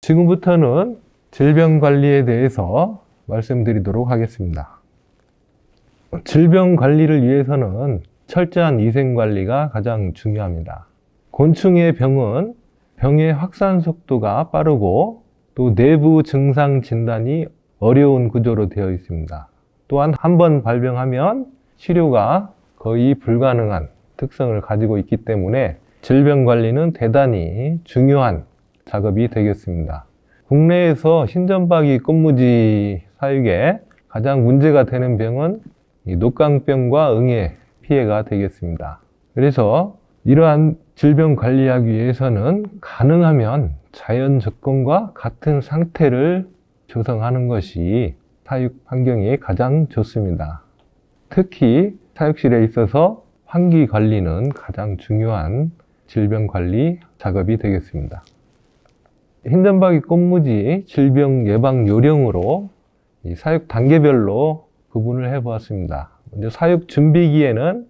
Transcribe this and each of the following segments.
지금부터는 질병 관리에 대해서 말씀드리도록 하겠습니다. 질병 관리를 위해서는 철저한 위생 관리가 가장 중요합니다. 곤충의 병은 병의 확산 속도가 빠르고 또 내부 증상 진단이 어려운 구조로 되어 있습니다. 또한 한 번 발병하면 치료가 거의 불가능한 특성을 가지고 있기 때문에 질병 관리는 대단히 중요한 작업이 되겠습니다. 국내에서 신전박이 꽃무지 사육에 가장 문제가 되는 병은 이 녹강병과 응애 피해가 되겠습니다. 그래서 이러한 질병 관리하기 위해서는 가능하면 자연 조건과 같은 상태를 조성하는 것이 사육 환경이 가장 좋습니다. 특히 사육실에 있어서 환기 관리는 가장 중요한 질병 관리 작업이 되겠습니다. 흰점박이 꽃무지 질병 예방 요령으로 이 사육 단계별로 구분을 해 보았습니다. 먼저 사육 준비기에는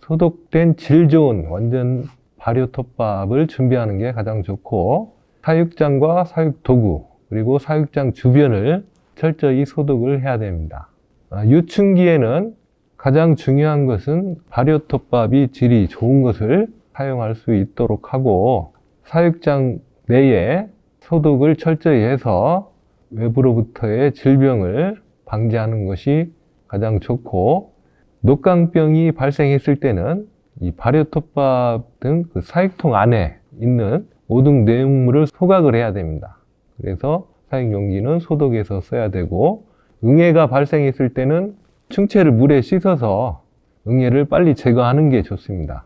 소독된 질 좋은 원전 발효 톱밥을 준비하는 게 가장 좋고 사육장과 사육 도구 그리고 사육장 주변을 철저히 소독을 해야 됩니다. 아, 유충기에는 가장 중요한 것은 발효 톱밥이 질이 좋은 것을 사용할 수 있도록 하고 사육장 내에 소독을 철저히 해서 외부로부터의 질병을 방지하는 것이 가장 좋고 녹강병이 발생했을 때는 이 발효톱밥 등 그 사육통 안에 있는 모든 내용물을 소각을 해야 됩니다. 그래서 사육 용기는 소독해서 써야 되고 응애가 발생했을 때는 충체를 물에 씻어서 응애를 빨리 제거하는 게 좋습니다.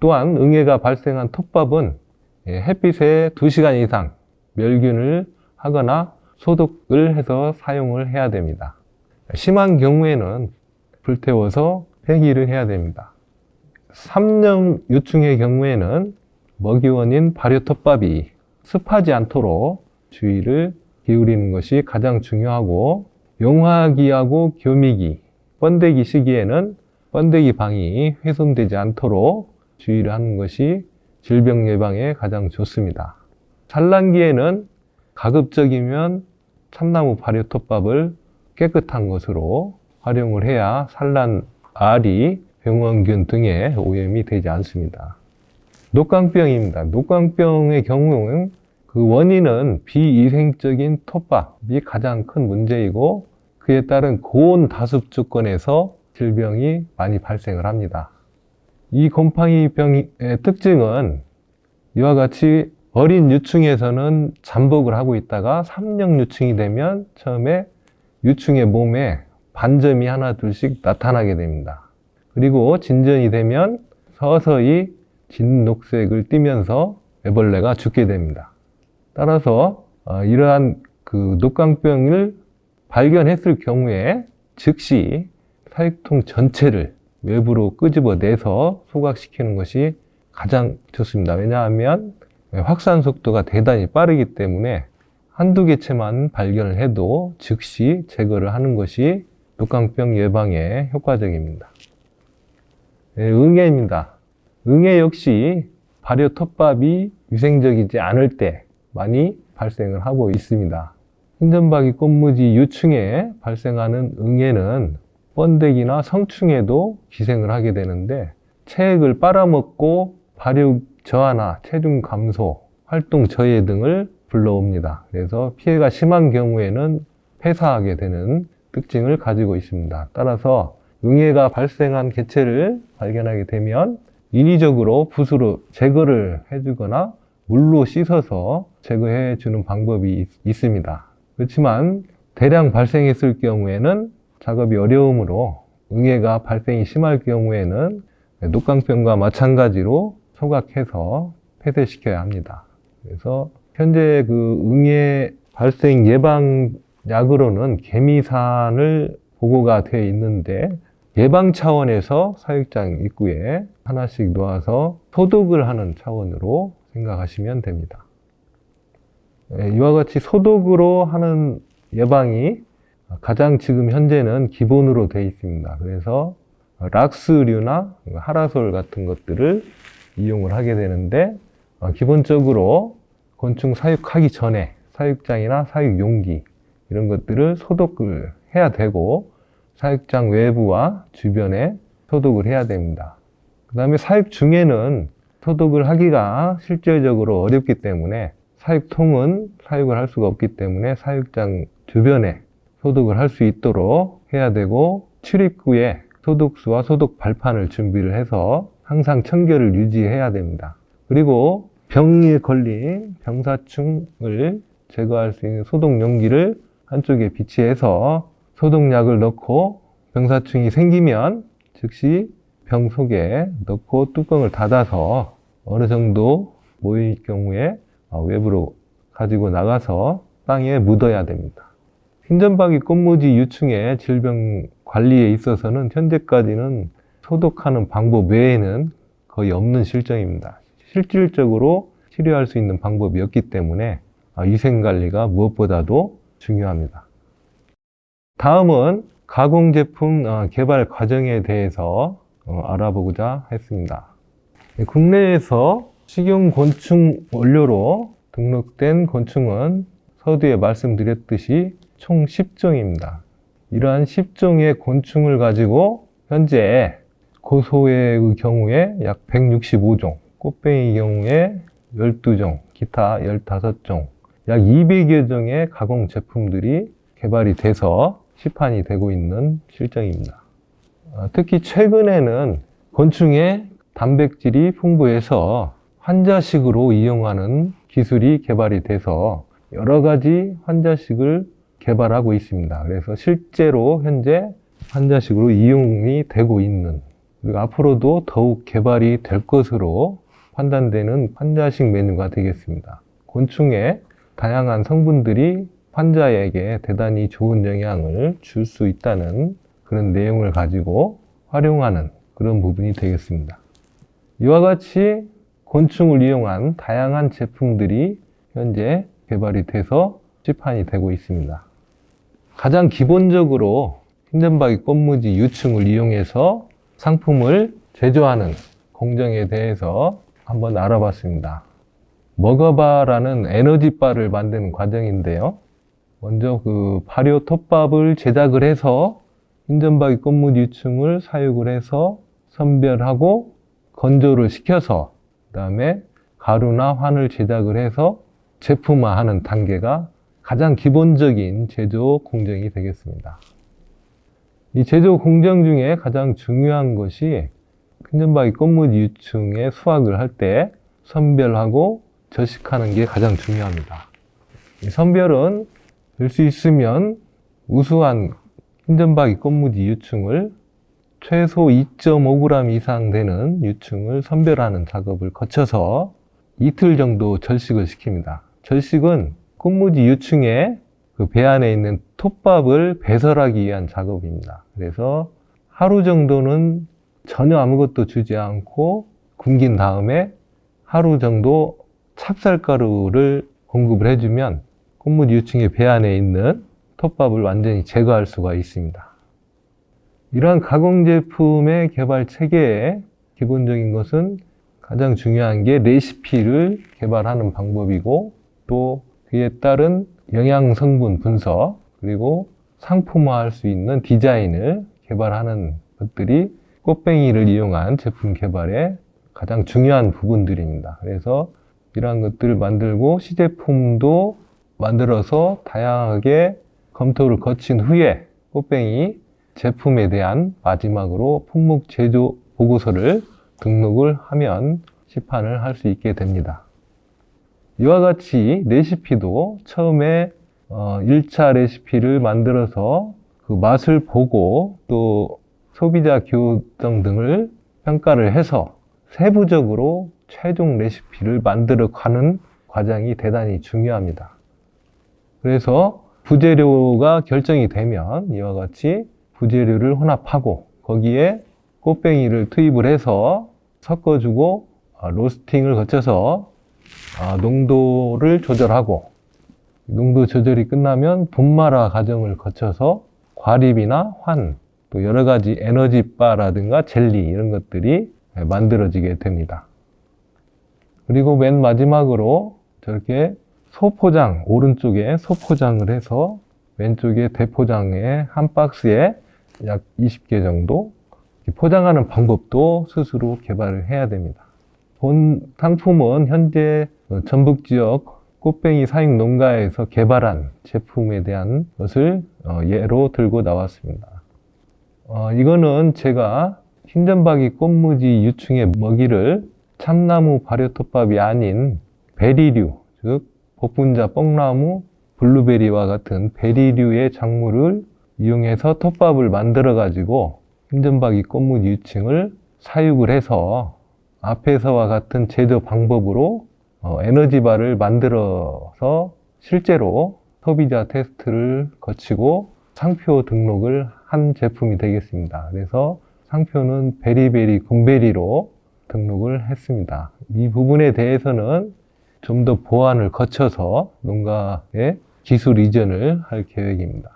또한 응애가 발생한 톱밥은 예, 햇빛에 2시간 이상 멸균을 하거나 소독을 해서 사용을 해야 됩니다. 심한 경우에는 불태워서 폐기를 해야 됩니다. 3년 유충의 경우에는 먹이 원인 발효 톱밥이 습하지 않도록 주의를 기울이는 것이 가장 중요하고 용화기하고 교미기, 번데기 시기에는 번데기 방이 훼손되지 않도록 주의를 하는 것이 질병 예방에 가장 좋습니다. 산란기에는 가급적이면 참나무 발효톱밥을 깨끗한 것으로 활용을 해야 산란 알이 병원균 등의 오염이 되지 않습니다. 녹광병입니다. 녹광병의 경우는 그 원인은 비위생적인 톱밥이 가장 큰 문제이고 그에 따른 고온 다습 조건에서 질병이 많이 발생을 합니다. 이 곰팡이병의 특징은 이와 같이 어린 유충에서는 잠복을 하고 있다가 3년 유충이 되면 처음에 유충의 몸에 반점이 하나 둘씩 나타나게 됩니다. 그리고 진전이 되면 서서히 진녹색을 띠면서 애벌레가 죽게 됩니다. 따라서 어, 이러한 그 녹광병을 발견했을 경우에 즉시 사육통 전체를 외부로 끄집어내서 소각시키는 것이 가장 좋습니다. 왜냐하면 확산 속도가 대단히 빠르기 때문에 한두 개체만 발견을 해도 즉시 제거를 하는 것이 녹광병 예방에 효과적입니다. 네, 응애입니다. 응애 역시 발효 톱밥이 위생적이지 않을 때 많이 발생을 하고 있습니다. 흰점박이 꽃무지 유충에 발생하는 응애는 번데기나 성충에도 기생을 하게 되는데 체액을 빨아먹고 발육 저하나 체중 감소, 활동 저해 등을 불러옵니다. 그래서 피해가 심한 경우에는 폐사하게 되는 특징을 가지고 있습니다. 따라서 응애가 발생한 개체를 발견하게 되면 인위적으로 붓으로 제거를 해주거나 물로 씻어서 제거해 주는 방법이 있, 습니다 그렇지만 대량 발생했을 경우에는 작업이 어려우므로 응애가 발생이 심할 경우에는 녹광병과 마찬가지로 소각해서 폐쇄시켜야 합니다. 그래서 현재 그 응애 발생 예방 약으로는 개미산을 보고가 되어 있는데 예방 차원에서 사육장 입구에 하나씩 놓아서 소독을 하는 차원으로 생각하시면 됩니다. 예, 이와 같이 소독으로 하는 예방이 가장 지금 현재는 기본으로 되어 있습니다. 그래서 락스류나 하라솔 같은 것들을 이용을 하게 되는데 어, 기본적으로 곤충 사육하기 전에 사육장이나 사육 용기 이런 것들을 소독을 해야 되고 사육장 외부와 주변에 소독을 해야 됩니다. 그 다음에 사육 중에는 소독을 하기가 실질적으로 어렵기 때문에 사육통은 사육을 할 수가 없기 때문에 사육장 주변에 소독을 할 수 있도록 해야 되고 출입구에 소독수와 소독 발판을 준비를 해서 항상 청결을 유지해야 됩니다. 그리고 병에 걸린 병사충을 제거할 수 있는 소독 용기를 한쪽에 비치해서 소독약을 넣고 병사충이 생기면 즉시 병 속에 넣고 뚜껑을 닫아서 어느 정도 모일 경우에 어, 외부로 가지고 나가서 땅에 묻어야 됩니다. 흰점박이 꽃무지 유충의 질병 관리에 있어서는 현재까지는 소독하는 방법 외에는 거의 없는 실정입니다. 실질적으로 치료할 수 있는 방법이 없기 때문에 아, 위생관리가 무엇보다도 중요합니다. 다음은 가공제품 어, 개발 과정에 대해서 어, 알아보고자 했습니다. 네, 국내에서 식용곤충 원료로 등록된 곤충은 서두에 말씀드렸듯이 총 10종입니다. 이러한 10종의 곤충을 가지고 현재 고소의 경우에 약 165종, 꽃뱅이 경우에 12종, 기타 15종, 약 200여 종의 가공 제품들이 개발이 돼서 시판이 되고 있는 실정입니다. 어, 특히 최근에는 곤충의 단백질이 풍부해서 환자식으로 이용하는 기술이 개발이 돼서 여러 가지 환자식을 개발하고 있습니다. 그래서 실제로 현재 환자식으로 이용이 되고 있는 그리고 앞으로도 더욱 개발이 될 것으로 판단되는 환자식 메뉴가 되겠습니다. 곤충의 다양한 성분들이 환자에게 대단히 좋은 영향을 줄 수 있다는 그런 내용을 가지고 활용하는 그런 부분이 되겠습니다. 이와 같이 곤충을 이용한 다양한 제품들이 현재 개발이 돼서 시판이 되고 있습니다. 가장 기본적으로 흰점박이 꽃무지 유충을 이용해서 상품을 제조하는 공정에 대해서 한번 알아봤습니다. 먹어봐라는 에너지바를 만드는 과정인데요. 먼저 그 발효 톱밥을 제작을 해서 흰점박이 꽃무지 유충을 사육을 해서 선별하고 건조를 시켜서 그 다음에 가루나 환을 제작을 해서 제품화하는 단계가 가장 기본적인 제조 공정이 되겠습니다. 이 제조 공정 중에 가장 중요한 것이 큰전박이 꽃무지 유충의 수확을 할 때 선별하고 저식하는 게 가장 중요합니다. 이 선별은 될 수 있으면 우수한 흰전박이 꽃무지 유충을 최소 2.5g 이상 되는 유충을 선별하는 작업을 거쳐서 이틀 정도 절식을 시킵니다. 절식은 꽃무지 유충의 그 배 안에 있는 톱밥을 배설하기 위한 작업입니다. 그래서 하루 정도는 전혀 아무것도 주지 않고 굶긴 다음에 하루 정도 찹쌀가루를 공급을 해주면 꽃무지 유충의 배 안에 있는 톱밥을 완전히 제거할 수가 있습니다. 이러한 가공 제품의 개발 체계의 기본적인 것은 가장 중요한 게 레시피를 개발하는 방법이고 또 그에 따른 영양 성분 분석 그리고 상품화할 수 있는 디자인을 개발하는 것들이 꽃뱅이를 이용한 제품 개발의 가장 중요한 부분들입니다. 그래서 이러한 것들을 만들고 시제품도 만들어서 다양하게 검토를 거친 후에 꽃뱅이 제품에 대한 마지막으로 품목 제조 보고서를 등록을 하면 시판을 할 수 있게 됩니다. 이와 같이 레시피도 처음에 어, 1차 레시피를 만들어서 그 맛을 보고 또 소비자 교정 등을 평가를 해서 세부적으로 최종 레시피를 만들어 가는 과정이 대단히 중요합니다. 그래서 부재료가 결정이 되면 이와 같이 부재료를 혼합하고 거기에 꽃뱅이를 투입을 해서 섞어주고 아, 로스팅을 거쳐서 아, 농도를 조절하고 농도 조절이 끝나면 분말화 과정을 거쳐서 과립이나 환, 또 여러 가지 에너지바라든가 젤리 이런 것들이 만들어지게 됩니다. 그리고 맨 마지막으로 저렇게 소포장, 오른쪽에 소포장을 해서 왼쪽에 대포장에 한 박스에 약 20개 정도 포장하는 방법도 스스로 개발을 해야 됩니다. 본 상품은 현재 어, 전북 지역 꽃뱅이 사육 농가에서 개발한 제품에 대한 것을 어, 예로 들고 나왔습니다. 어, 이거는 제가 흰점박이 꽃무지 유충의 먹이를 참나무 발효톱밥이 아닌 베리류, 즉 복분자 뽕나무, 블루베리와 같은 베리류의 작물을 이용해서 톱밥을 만들어 가지고 흰점박이 꽃무지 유충을 사육을 해서 앞에서와 같은 제조 방법으로 어, 에너지바를 만들어서 실제로 소비자 테스트를 거치고 상표 등록을 한 제품이 되겠습니다. 그래서 상표는 베리베리 곰베리로 등록을 했습니다. 이 부분에 대해서는 좀 더 보완을 거쳐서 농가의 기술 이전을 할 계획입니다.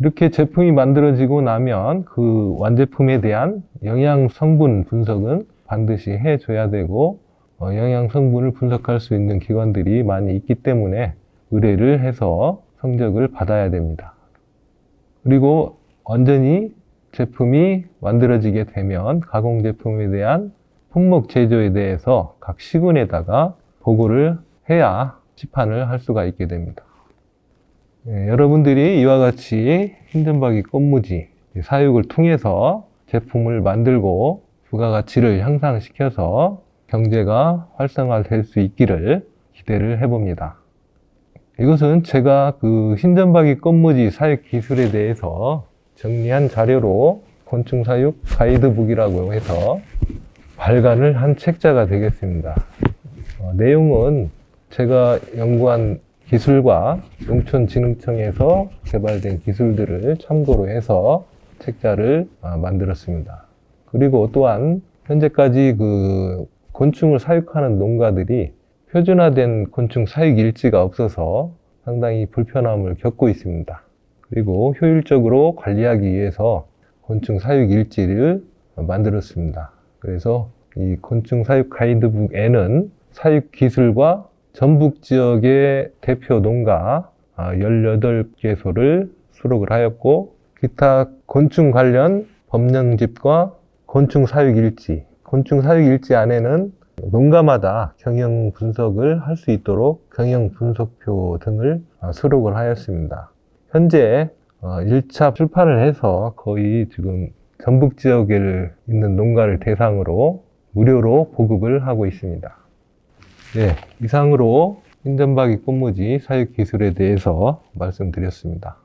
이렇게 제품이 만들어지고 나면 그 완제품에 대한 영양 성분 분석은 반드시 해줘야 되고 어, 영양 성분을 분석할 수 있는 기관들이 많이 있기 때문에 의뢰를 해서 성적을 받아야 됩니다. 그리고 완전히 제품이 만들어지게 되면 가공 제품에 대한 품목 제조에 대해서 각 시군에다가 보고를 해야 시판을 할 수가 있게 됩니다. 예, 여러분들이 이와 같이 흰점박이 꽃무지 사육을 통해서 제품을 만들고 부가가치를 향상시켜서 경제가 활성화될 수 있기를 기대를 해봅니다. 이것은 제가 그 흰점박이 꽃무지 사육 기술에 대해서 정리한 자료로 곤충 사육 가이드북이라고 해서 발간을 한 책자가 되겠습니다. 어, 내용은 제가 연구한 기술과 농촌진흥청에서 개발된 기술들을 참고로 해서 책자를 아, 만들었습니다. 그리고 또한 현재까지 그 곤충을 사육하는 농가들이 표준화된 곤충 사육 일지가 없어서 상당히 불편함을 겪고 있습니다. 그리고 효율적으로 관리하기 위해서 곤충 사육 일지를 만들었습니다. 그래서 이 곤충 사육 가이드북에는 사육 기술과 전북 지역의 대표 농가 18개소를 수록을 하였고 기타 곤충 관련 법령집과 곤충 사육 일지, 곤충 사육 일지 안에는 농가마다 경영 분석을 할 수 있도록 경영 분석표 등을 수록을 하였습니다. 현재 1차 출판을 해서 거의 지금 전북 지역에 있는 농가를 대상으로 무료로 보급을 하고 있습니다. 네, 이상으로 흰점박이 꽃무지 사육 기술에 대해서 말씀드렸습니다.